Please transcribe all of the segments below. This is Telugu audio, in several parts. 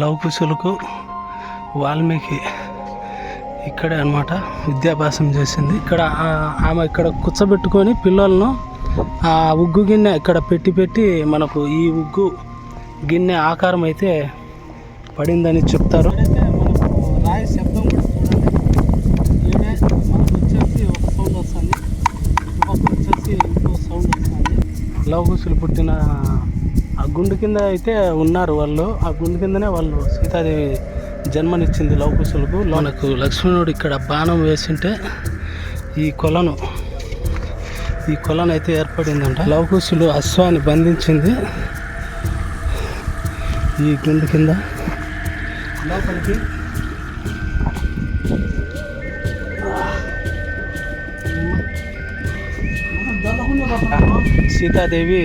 లవకుశులకు వాల్మీకి ఇక్కడే అన్నమాట విద్యాభ్యాసం చేసింది. ఇక్కడ ఆమె ఇక్కడ కూర్చోబెట్టుకొని పిల్లలను ఆ ఉగ్గు గిన్నె ఇక్కడ పెట్టి పెట్టి మనకు ఈ ఉగ్గు గిన్నె ఆకారం అయితే పడిందని చెప్తారు రాయి శబ్దం కూడా చూడండి ఈడే మనకు వచ్చేసి ఒక సౌండ్ వస్తుంది ఇంకొక వచ్చేసి ఇంకో సౌండ్ వస్తుంది లవకుశులు పుట్టిన ఆ గుండు కింద అయితే ఉన్నారు వాళ్ళు. ఆ గుండు కిందనే వాళ్ళు సీతాదేవి జన్మనిచ్చింది లవకుశులకు మనకు లక్ష్మణుడు ఇక్కడ బాణం వేసింటే ఈ కొలను ఈ కొలను అయితే ఏర్పడిందంట. లవకుశులు అశ్వాన్ని బంధించింది ఈ గుండు కింద. లోపలికి సీతాదేవి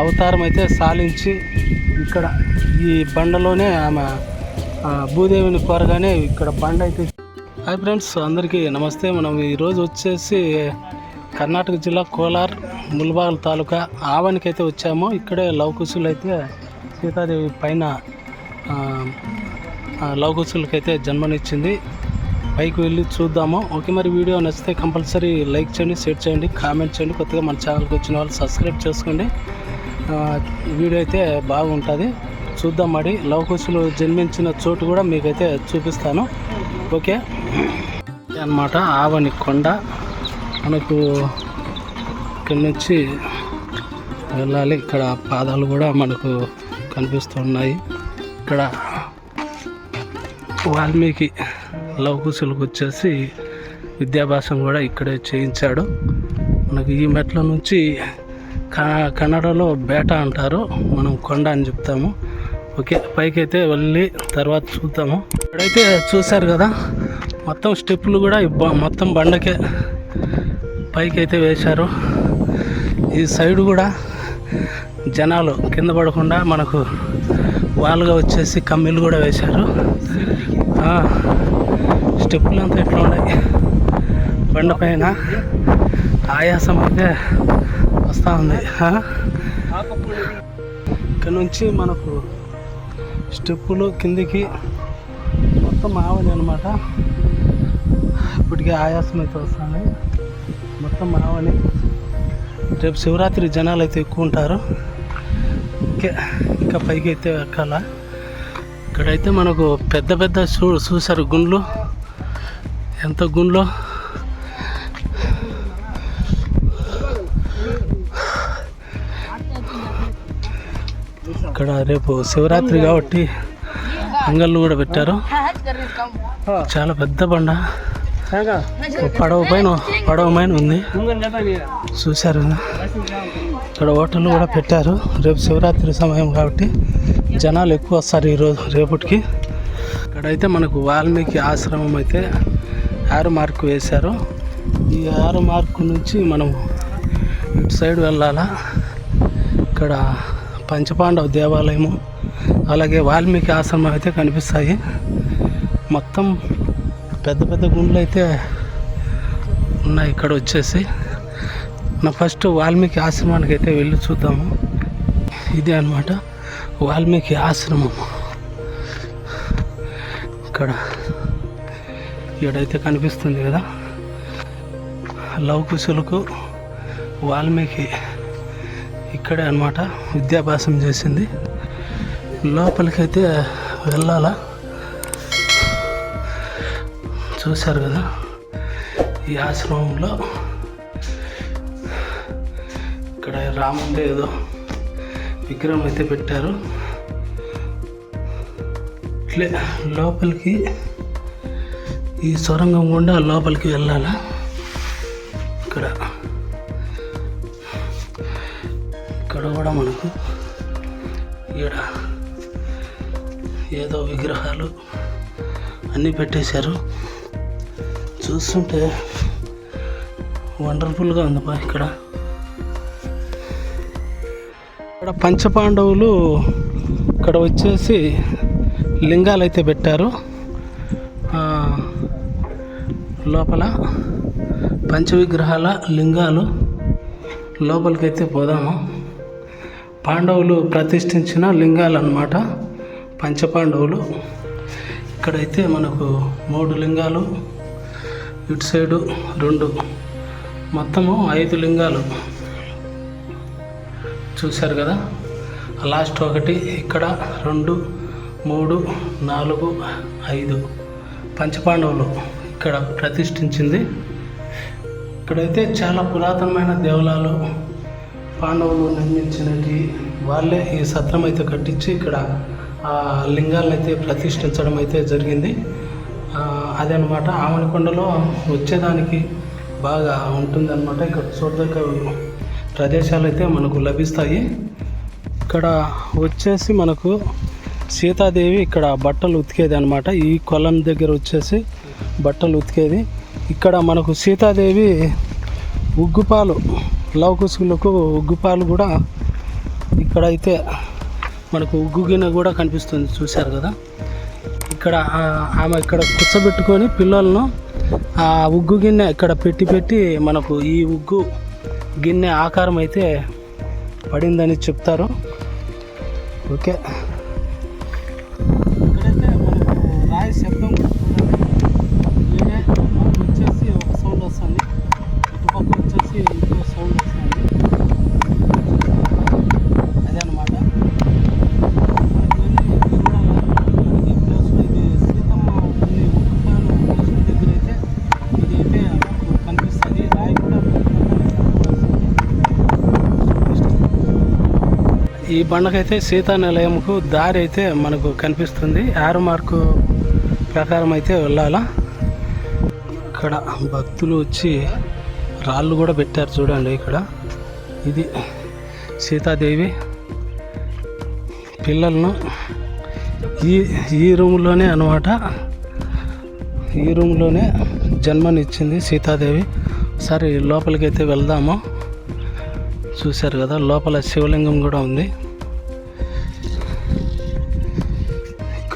అవతారం అయితే సాలించి ఇక్కడ ఈ బండలోనే ఆమె భూదేవిని కోరగానే ఇక్కడ బండ అయితే హాయ్ ఫ్రెండ్స్ అందరికీ నమస్తే. మనం ఈరోజు వచ్చేసి కర్ణాటక జిల్లా కోలార్ ముల్బాగల్ తాలూకా ఆవానికి అయితే వచ్చాము. ఇక్కడే లవకుశులు అయితే సీతాదేవి పైన లవకుశులకైతే జన్మనిచ్చింది. పైకి వెళ్ళి చూద్దాము. ఓకే మరి వీడియో నచ్చితే కంపల్సరీ లైక్ చేయండి షేర్ చేయండి కామెంట్ చేయండి. కొత్తగా మన ఛానల్కి వచ్చిన వాళ్ళు సబ్స్క్రైబ్ చేసుకోండి. వీడియో అయితే బాగుంటుంది. చూద్దాం మరి. లవకుశులు జన్మించిన చోటు కూడా మీకైతే చూపిస్తాను. ఓకే? అన్నమాట. ఆవని కొండ. మనకు ఇక్కడి నుంచి వెళ్ళాలి. ఇక్కడ పాదాలు కూడా మనకు కనిపిస్తున్నాయి. ఇక్కడ వాల్మీకి లవకుశులకు వచ్చేసి విద్యాభ్యాసం కూడా ఇక్కడే చేయించాడు. మనకి ఈ మెట్ల నుంచి క- కన్నడలో బేట అంటారు. మనం కొండ అని చెప్తాము. ఓకే పైకి అయితే వెళ్ళి తర్వాత చూద్దాము. ఇక్కడైతే చూశారు కదా మొత్తం స్టెప్పులు కూడా మొత్తం బండకే పైకి అయితే వేశారు. ఈ సైడ్ కూడా జనాలు కింద పడకుండా మనకు వాళ్ళుగా వచ్చేసి కమ్మీలు కూడా వేశారు. స్టెప్పులు అంతా ఎట్లా ఉన్నాయి. బండ పైన ఆయాసం అయితే వస్తూ ఉంది. ఇక్కడ నుంచి మనకు స్టెప్పులు కిందికి మొత్తం ఆవలి అనమాట ఇప్పటికే ఆయాసం అయితే వస్తుంది. మొత్తం ఆవలి. రేపు శివరాత్రి జనాలు అయితే ఎక్కువ ఉంటారు. ఇంకా ఇంకా పైకి అయితే ఎక్కాల. ఇక్కడైతే మనకు పెద్ద పెద్ద చూ చూసారు గుండ్లు. ఎంత గుండ్లో? ఇక్కడ రేపు శివరాత్రి కాబట్టి అంగళ్ళు కూడా పెట్టారు. చాలా పెద్ద బండ. పడవ పైన పడవ పైన ఉంది. చూశారు ఇక్కడ హోటల్ కూడా పెట్టారు. రేపు శివరాత్రి సమయం కాబట్టి జనాలు ఎక్కువ వస్తారు ఈరోజు రేపటికి. ఇక్కడైతే మనకు వాల్మీకి ఆశ్రమం అయితే ఆరు మార్కు వేశారు. ఈ ఆరు మార్కు నుంచి మనం ఇటు సైడ్ వెళ్ళాలా? ఇక్కడ పంచపాండవ దేవాలయము అలాగే వాల్మీకి ఆశ్రమం అయితే కనిపిస్తాయి. మొత్తం పెద్ద పెద్ద గుండ్లు అయితే ఉన్నాయి ఇక్కడ వచ్చేసి. మనం ఫస్ట్ వాల్మీకి ఆశ్రమానికి అయితే వెళ్ళి చూద్దాము. ఇదే అన్నమాట వాల్మీకి ఆశ్రమం ఇక్కడ ఇక్కడైతే కనిపిస్తుంది కదా. లవకుశులకు వాల్మీకి ఇక్కడే అన్నమాట విద్యాభ్యాసం చేసింది. లోపలికైతే వెళ్ళాలా? చూశారు కదా ఈ ఆశ్రమంలో ఇక్కడ రాముందే ఏదో విగ్రహం అయితే పెట్టారు. ఇట్లే లోపలికి ఈ సొరంగం గుండా లోపలికి వెళ్ళాలా? ఇక్కడ. ఇక్కడ కూడా మనకు ఈడ ఏదో విగ్రహాలు అన్నీ పెట్టేశారు. చూస్తుంటే వండర్ఫుల్గా బా ఇక్కడ. ఇక్కడ పంచపాండవులు ఇక్కడ వచ్చేసి లింగాలు అయితే పెట్టారు. లోపల పంచవిగ్రహాల లింగాలు లోపలికైతే పోదాము. పాండవులు ప్రతిష్ఠించిన లింగాలు అన్నమాట పంచపాండవులు. ఇక్కడైతే మనకు మూడు లింగాలు ఇటు సైడు రెండు. మొత్తము ఐదు లింగాలు. చూశారు కదా? లాస్ట్ ఒకటి ఇక్కడ రెండు మూడు నాలుగు ఐదు. పంచపాండవులు ఇక్కడ ప్రతిష్ఠించింది. ఇక్కడైతే చాలా పురాతనమైన దేవాలయాలు పాండవులు నిర్మించినవి. వాళ్ళే ఈ సత్రం అయితే కట్టించి ఇక్కడ ఆ లింగాలను అయితే ప్రతిష్ఠించడం అయితే జరిగింది. అదనమాట ఆమెకొండలో వచ్చేదానికి బాగా ఉంటుందన్నమాట. ఇక్కడ చూడదగ్గ ప్రదేశాలు అయితే మనకు లభిస్తాయి. ఇక్కడ వచ్చేసి మనకు సీతాదేవి ఇక్కడ బట్టలు ఉతికేది అనమాట ఈ కొలం దగ్గర వచ్చేసి బట్టలు ఉతికేది. ఇక్కడ మనకు సీతాదేవి ఉగ్గుపాలు లవకుశులకు ఉగ్గుపాలు కూడా ఇక్కడైతే మనకు ఉగ్గు గిన్నె కూడా కనిపిస్తుంది చూశారు కదా. ఇక్కడ ఆమె ఇక్కడ కూర్చోబెట్టుకొని పిల్లలను ఆ ఉగ్గు గిన్నె ఇక్కడ పెట్టి పెట్టి మనకు ఈ ఉగ్గు గిన్నె ఆకారం అయితే పడిందని చెప్తారు. ఓకే. ఈ బండకైతే సీతా నిలయంకు దారి అయితే మనకు కనిపిస్తుంది. ఆరు మార్కు ప్రకారం అయితే వెళ్ళాలా? ఇక్కడ భక్తులు వచ్చి రాళ్ళు కూడా పెట్టారు చూడండి ఇక్కడ. ఇది సీతాదేవి పిల్లలను ఈ ఈ రూమ్లోనే అనమాట ఈ రూమ్లోనే జన్మనిచ్చింది సీతాదేవి. సరే లోపలికి అయితే వెళ్దాము. చూశారు కదా లోపల శివలింగం కూడా ఉంది.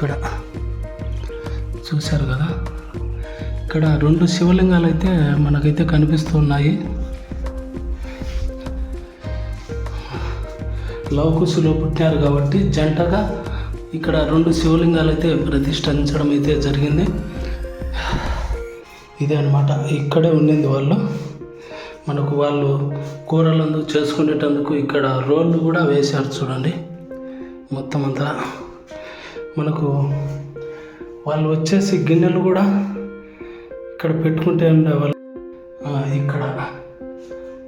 ఇక్కడ. చూశారు కదా? ఇక్కడ రెండు శివలింగాలు అయితే మనకైతే కనిపిస్తున్నాయి. లవకుశులు పుట్టారు కాబట్టి జంటగా ఇక్కడ రెండు శివలింగాలు అయితే ప్రతిష్ఠించడం అయితే జరిగింది. ఇదే అనమాట ఇక్కడే ఉండింది వాళ్ళు. మనకు వాళ్ళు కూరలందు చేసుకునేటందుకు ఇక్కడ రోళ్ళు కూడా వేశారు చూడండి. మొత్తం అంతా. మనకు వాళ్ళు వచ్చేసి గిన్నెలు కూడా ఇక్కడ పెట్టుకుంటే ఉండేవాళ్ళు ఇక్కడ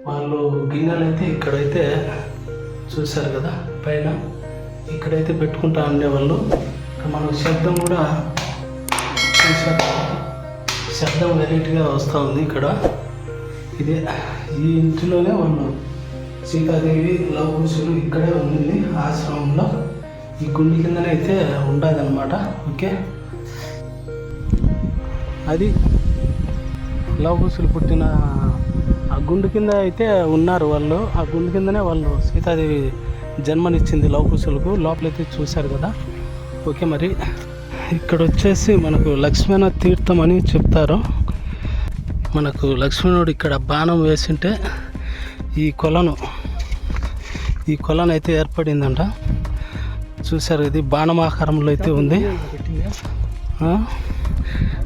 వాళ్ళు గిన్నెలు అయితే ఇక్కడైతే చూశారు కదా పైన ఇక్కడైతే పెట్టుకుంటా ఉండేవాళ్ళు మన శబ్దం కూడా చూసారు శబ్దం వెరైటీగా వస్తూ ఉంది ఇక్కడ. ఇదే ఈ ఇంటిలోనే వాళ్ళు సీతాదేవి లవకుశులు ఇక్కడే ఉంది ఆశ్రమంలో. ఈ గుండి కిందనే అయితే ఉండదన్నమాట. ఓకే? అది లవకుశులు పుట్టిన ఆ గుండు కింద అయితే ఉన్నారు వాళ్ళు. ఆ గుండు కిందనే వాళ్ళు సీతాదేవి జన్మనిచ్చింది లవకుశులకు లోపలైతే చూశారు కదా. ఓకే మరి. ఇక్కడ వచ్చేసి మనకు లక్ష్మణ తీర్థం అని చెప్తారు. మనకు లక్ష్మణుడు ఇక్కడ బాణం వేసింటే ఈ కొలను ఈ కొలను అయితే ఏర్పడిందంట. చూసారు ఇది బాణం ఆకారంలో అయితే ఉంది. ఆ?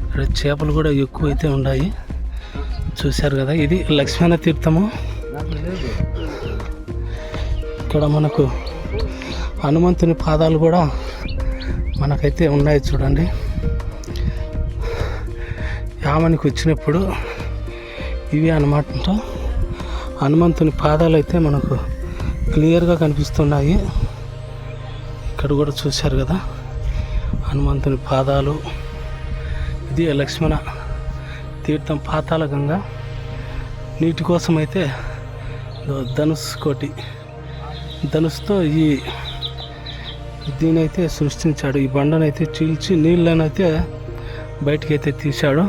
ఇక్కడ చేపలు కూడా ఎక్కువ అయితే ఉన్నాయి. చూశారు కదా ఇది లక్ష్మణ తీర్థము. ఇక్కడ మనకు హనుమంతుని పాదాలు కూడా మనకైతే ఉన్నాయి చూడండి. యామనికి వచ్చినప్పుడు ఇవి అనమాట హనుమంతుని పాదాలు అయితే మనకు క్లియర్గా కనిపిస్తున్నాయి. ఇక్కడ కూడా చూశారు కదా? హనుమంతుని పాదాలు. ఇది లక్ష్మణ తీర్థం పాతాల గంగ. నీటి కోసం అయితే ధనుసు కోటి. ధనుస్తో ఈ దీనైతే సృష్టించాడు. ఈ బండనైతే చీల్చి నీళ్ళనైతే బయటికి అయితే తీశాడు.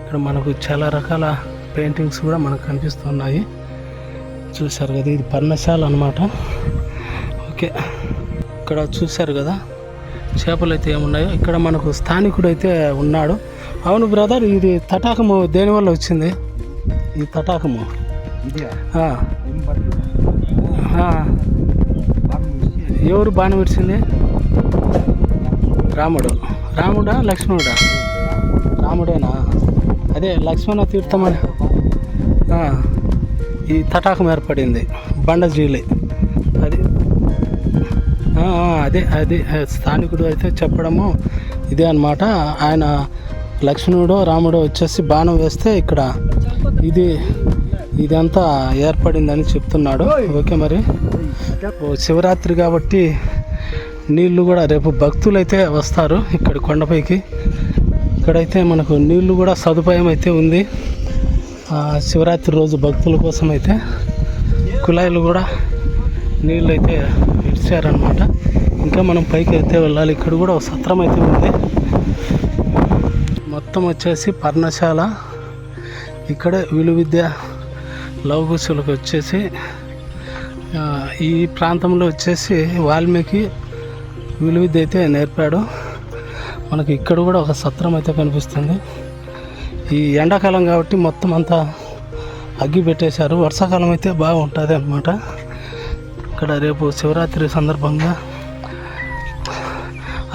ఇక్కడ మనకు చాలా రకాల పెయింటింగ్స్ కూడా మనకు కనిపిస్తున్నాయి. చూశారు కదా ఇది పర్ణశాల అనమాట ఓకే. ఇక్కడ చూశారు కదా? చేపలు అయితే ఏమున్నాయో? ఇక్కడ మనకు స్థానికుడు అయితే ఉన్నాడు. అవును బ్రదర్ ఇది తటాకము దేనివల్ల వచ్చింది? ఈ తటాకము. ఎవరు బాణం విడిచింది? రాముడు. రాముడా లక్ష్మణుడా? రాముడేనా? అదే లక్ష్మణ తీర్థం అని. ఈ తటాకం ఏర్పడింది. బండజీలి. అదే అదే స్థానికుడు అయితే చెప్పడము ఇదే అన్నమాట. ఆయన లక్ష్మణుడు రాముడు వచ్చేసి బాణం వేస్తే ఇక్కడ ఇది ఇదంతా ఏర్పడిందని చెప్తున్నాడు. ఓకే మరి? ఓ శివరాత్రి కాబట్టి నీళ్ళు కూడా రేపు భక్తులు అయితే వస్తారు ఇక్కడ కొండపైకి. ఇక్కడైతే మనకు నీళ్ళు కూడా సదుపాయం అయితే ఉంది. శివరాత్రి రోజు భక్తుల కోసం అయితే కుళాయిలు కూడా నీళ్ళు అయితే ఇచ్చారనమాట ఇంకా మనం పైకి అయితే వెళ్ళాలి. ఇక్కడ కూడా ఒక సత్రం అయితే ఉంది. మొత్తం వచ్చేసి పర్ణశాల. ఇక్కడ విలు విద్య లవకుశులకు వచ్చేసి ఈ ప్రాంతంలో వచ్చేసి వాల్మీకి విలు విద్య అయితే నేర్పాడు. మనకి ఇక్కడ కూడా ఒక సత్రం అయితే కనిపిస్తుంది. ఈ ఎండాకాలం కాబట్టి మొత్తం అంతా అగ్గి పెట్టేశారు. వర్షాకాలం అయితే బాగుంటుంది అనమాట ఇక్కడ రేపు శివరాత్రి సందర్భంగా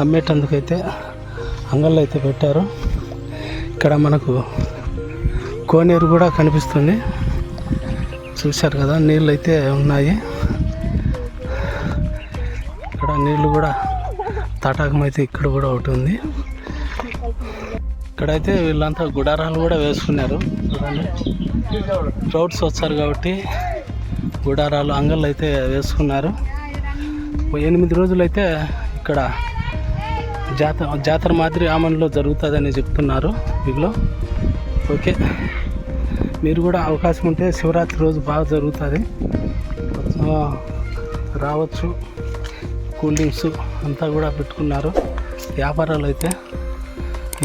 అమ్మేటందుకైతే అంగళ్ళు అయితే పెట్టారు. ఇక్కడ మనకు కోనేరు కూడా కనిపిస్తుంది. చూశారు కదా నీళ్ళు అయితే ఉన్నాయి. ఇక్కడ నీళ్ళు కూడా తటాకం అయితే ఇక్కడ కూడా ఒకటి ఉంది. ఇక్కడైతే వీళ్ళంతా గుడారాలు కూడా వేసుకున్నారు. చూడండి. క్రౌడ్స్ వచ్చారు కాబట్టి గుడారాలు అంగళ్ళు అయితే వేసుకున్నారు. ఎనిమిది ఎనిమిది రోజులైతే ఇక్కడ జాతర జాతర మాదిరి ఆమన్లో జరుగుతుందని చెప్తున్నారు వీళ్ళు ఓకే. మీరు కూడా అవకాశం ఉంటే శివరాత్రి రోజు బాగా జరుగుతుంది. రావచ్చు. కూల్ డ్రింక్స్ అంతా కూడా పెట్టుకున్నారు. వ్యాపారాలు అయితే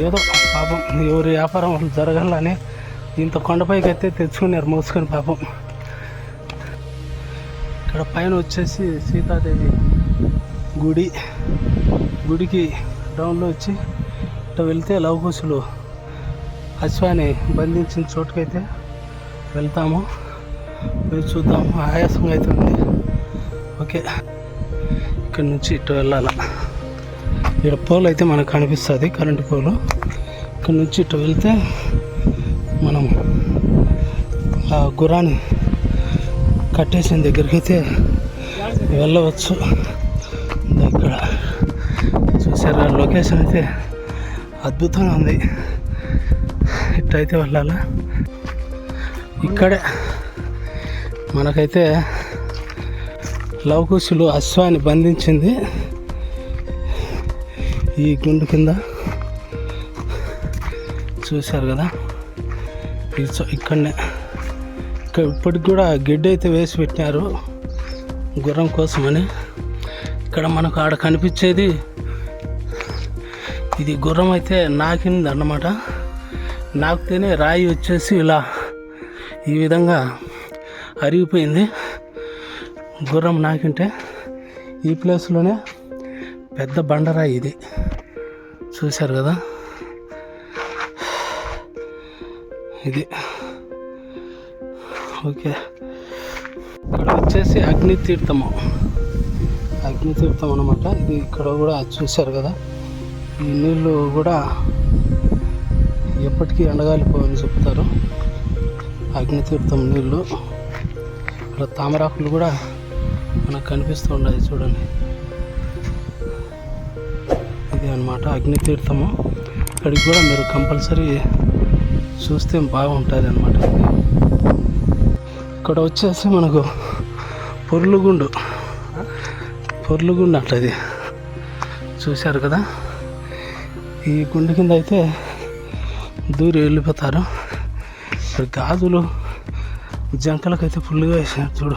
ఏదో పాపం ఎవరి వ్యాపారం వాళ్ళు జరగాలని ఇంత కొండపైకి అయితే తెచ్చుకున్నారు మోసుకొని పాపం. ఇక్కడ పైన వచ్చేసి సీతాదేవి గుడి. గుడికి డౌన్లో వచ్చి ఇటు వెళ్తే లవకుశులు అశ్వాన్ని బంధించిన చోటుకైతే వెళ్తాము. పోయి చూద్దాము. ఆయాసంగా అయితే ఉంది. ఓకే. ఇక్కడ నుంచి ఇటు వెళ్ళాలా. ఇక్కడ పోల్ అయితే మనకు కనిపిస్తుంది కరెంటు పోలు. ఇక్కడ నుంచి ఇటు వెళ్తే మనం ఆ గుర్రాన్ని కట్టేసిన దగ్గరికి అయితే వెళ్ళవచ్చు. చూసారా లొకేషన్ అయితే అద్భుతంగా ఉంది. ఇట్టయితే వెళ్ళాలి? ఇక్కడే మనకైతే లవకుశులు అశ్వాన్ని బంధించింది. ఈ గుండు కింద చూశారు కదా? ఇక్కడనే. ఇక్కడ ఇప్పటికి కూడా గిడ్డ అయితే వేసి పెట్టినారు. గుర్రం కోసమని. ఇక్కడ మనకు ఆడ కనిపించేది ఇది గుర్రం అయితే నాకింది అన్నమాట. నాకితేనే రాయి వచ్చేసి ఇలా ఈ విధంగా అరిగిపోయింది. గుర్రం నాకింటే ఈ ప్లేస్లోనే పెద్ద బండరాయి ఇది. చూశారు కదా? ఇది. ఓకే. ఇక్కడ వచ్చేసి అగ్ని అగ్నితీర్థం అగ్ని తీర్థం అనమాట ఇది ఇక్కడ కూడా చూశారు కదా? ఈ నీళ్ళు కూడా ఎప్పటికీ ఎండగాలిపోవని చెప్తారు. అగ్నితీర్థం నీళ్ళు ఇక్కడ తామరాకులు కూడా మనకు కనిపిస్తూ ఉన్నాయి చూడండి. ఇది అన్నమాట అగ్నితీర్థము. ఇక్కడికి కూడా మీరు కంపల్సరీ చూస్తే బాగుంటుంది అనమాట ఇక్కడ వచ్చేసి మనకు పొర్లుగుండు. పొర్లుగుండు అంట చూశారు కదా? ఈ గుండు కింద అయితే దూరి వెళ్ళిపోతారు. గాజులు జంకలకైతే ఫుల్గా వేసినారు చూడు.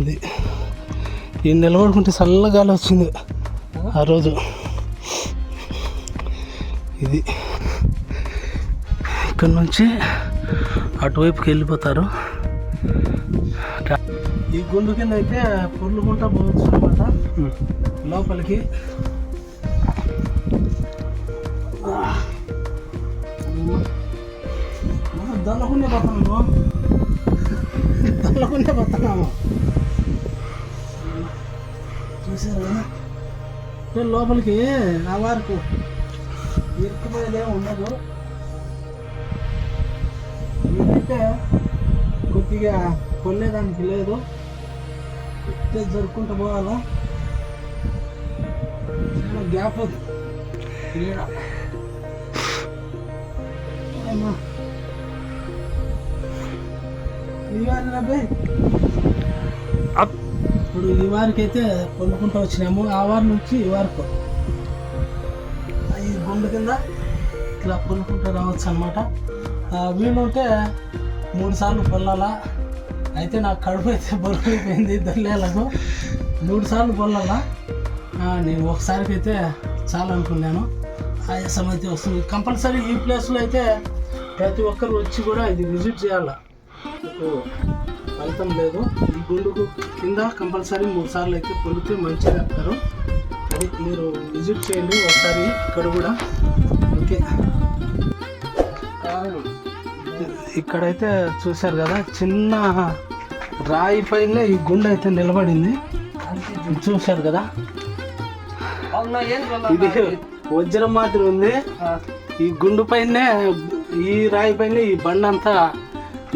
ఇది ఈ నిలబడుకుంటే చల్లగాలి వచ్చింది ఆ రోజు. ఇది ఇక్కడ నుంచి అటువైపుకి వెళ్ళిపోతారు. ఈ గుండు కింద అయితే పొర్లుకుంటా పోవచ్చు అనమాట లోపలికి దొల్లకుండే పోతున్నాము దొల్లకుండే పోతున్నాము చూసారు? కదా లోపలికి ఆ వరకు ఇరుక్కునేదే ఉండదు. ఇదైతే కొద్దిగా కొల్లేదానికి లేదు కొద్దిగా జరుపుకుంటూ పోవాలా? చాలా గ్యాప్ ఉంది. ఈడ ఇప్పుడు ఈ వారికి అయితే కొనుక్కుంటూ వచ్చినాము. ఆ వారి నుంచి ఈ వారికి. ఈ గుండు కింద ఇట్లా కొనుక్కుంటూ రావచ్చు అనమాట వీలుంటే మూడు సార్లు పొల్లాలా అయితే నాకు కడుపు అయితే బరువు అయిపోయింది దొల్లేలకు. మూడు సార్లు పొల్లాలా నేను ఒకసారికి అయితే చాలా అనుకున్నాను ఆయాసం అయితే వస్తుంది. కంపల్సరీ ఈ ప్లేస్లో అయితే ప్రతి ఒక్కరు వచ్చి కూడా ఇది విజిట్ చేయాలి? మీకు ఫలితం లేదు. ఈ గుండుకు కింద కంపల్సరీ మూడు సార్లు అయితే పొలితే మంచిగా అంటారు. అది మీరు విజిట్ చేయండి. ఒకసారి ఇక్కడ కూడా. ఓకే. ఇక్కడైతే చూశారు కదా చిన్న రాయి పైన ఈ గుండె అయితే నిలబడింది. చూశారు కదా? ఇది వజ్రం మాదిరి ఉంది. ఈ గుండు పైనే ఈ రాయి పైన ఈ బండ అంతా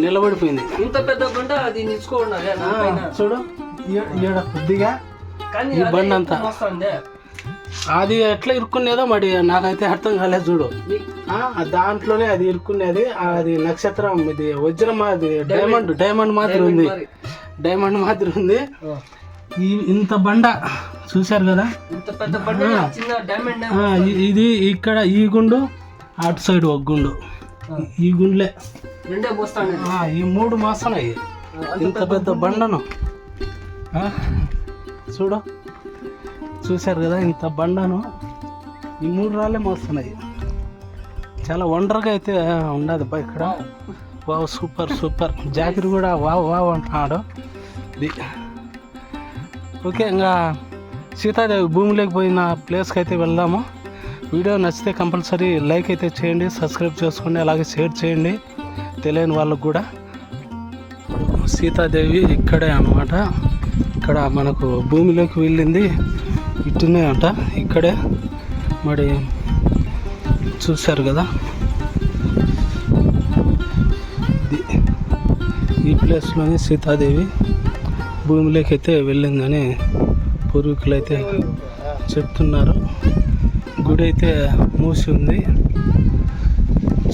నిలబడిపోయింది. ఇంత పెద్ద గుంట అది నిలుచుకోండి చూడు ఈడ కొద్దిగా ఈ బండి అంతా. అది ఎట్లా ఇరుక్కునేదో మరి నాకైతే అర్థం కాలేదు చూడు. దాంట్లోనే అది ఇరుక్కునేది అది నక్షత్రం ఇది వజ్రం అది డైమండ్ డైమండ్ మాదిరి ఉంది. డైమండ్ మాదిరి ఉంది. ఈ ఇంత బండ చూశారు కదా? బండి ఇది ఇక్కడ ఈ గుండు అటు సైడ్ ఒక గుండు. ఈ గుండ్లే. రెండే ఈ మూడు మాసాలు. ఇంత పెద్ద బండను. చూడు. చూశారు కదా ఇంత బండను? ఈ మూడు రాళ్ళే మోస్తున్నాయి. చాలా వండర్గా అయితే ఉండదు బా ఇక్కడ. వావ్. Super super. జాకిర్ కూడా వావ్ వావ్ అంటున్నాడు. ఓకే ఇంకా సీతాదేవి భూమిలోకి పోయిన ప్లేస్కి అయితే వెళ్దాము. వీడియో నచ్చితే కంపల్సరీ లైక్ అయితే చేయండి సబ్స్క్రైబ్ చేసుకోండి అలాగే షేర్ చేయండి. తెలియని వాళ్ళకు కూడా సీతాదేవి ఇక్కడే అన్నమాట. ఇక్కడ మనకు భూమిలోకి వెళ్ళింది. ఇటునే అంట ఇక్కడే. మరి చూశారు కదా? ఈ ప్లేస్లోనే సీతాదేవి భూమిలోకి అయితే వెళ్ళిందని పూర్వీకులు అయితే చెప్తున్నారు. గుడి అయితే మూసి ఉంది.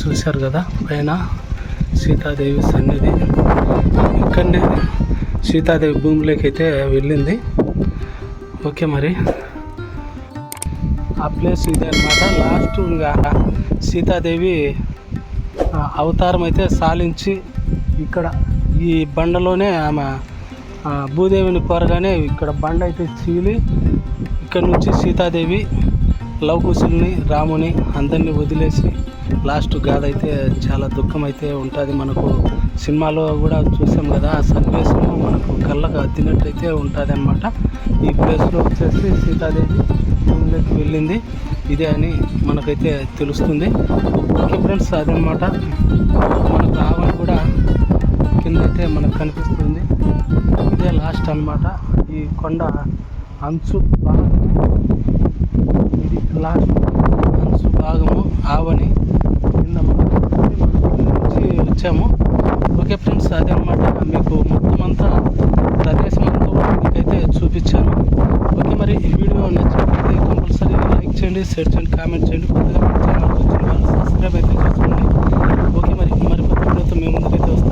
చూశారు కదా పైన. సీతాదేవి సన్నిధి. ఇక్కడనే సీతాదేవి భూమిలోకి అయితే వెళ్ళింది. ఓకే మరి. ఆ ప్లేస్ ఇదే అనమాట లాస్ట్ ఇంకా సీతాదేవి అవతారం అయితే సాలించి ఇక్కడ ఈ బండలోనే ఆమె భూదేవిని కోరగానే ఇక్కడ బండ అయితే చీలి ఇక్కడ నుంచి సీతాదేవి లవకుశుల్ని రాముని అందరినీ వదిలేసి లాస్ట్ గాథ అయితే చాలా దుఃఖం అయితే ఉంటుంది మనకు. సినిమాలో కూడా చూసాం కదా ఆ సన్నివేశం మనకు కళ్ళకు అద్దినట్టయితే ఉంటుంది అనమాట ఈ ప్లేస్లో వచ్చేసి సీతాదేవి భూమిలోకి వెళ్ళింది. ఇదే అని మనకైతే తెలుస్తుంది. ఓకే ఫ్రెండ్స్ అదనమాట మనకు ఆవన కూడా కింద అయితే మనకు కనిపిస్తుంది. ఇదే లాస్ట్ అన్నమాట. ఈ కొండ అంచు భాగము. ఇది లాస్ట్ అంచు భాగము. ఆవని వచ్చాము. ఓకే ఫ్రెండ్స్ అదనమాట. మీకు మొత్తం అంతా ప్రదేశం అంతా మీకైతే చూపించాను. ఓకే మరి ఈ వీడియో నచ్చినట్లయితే కంపల్సరీ లైక్ చేయండి షేర్ చేయండి కామెంట్ చేయండి. కొత్తగా ఛానల్ వచ్చిన వాళ్ళు సబ్స్క్రైబ్ అయితే చేసుకోండి ఓకే మరి మరి కొత్త వీడియోతో మేము ముందుకైతే వస్తాం.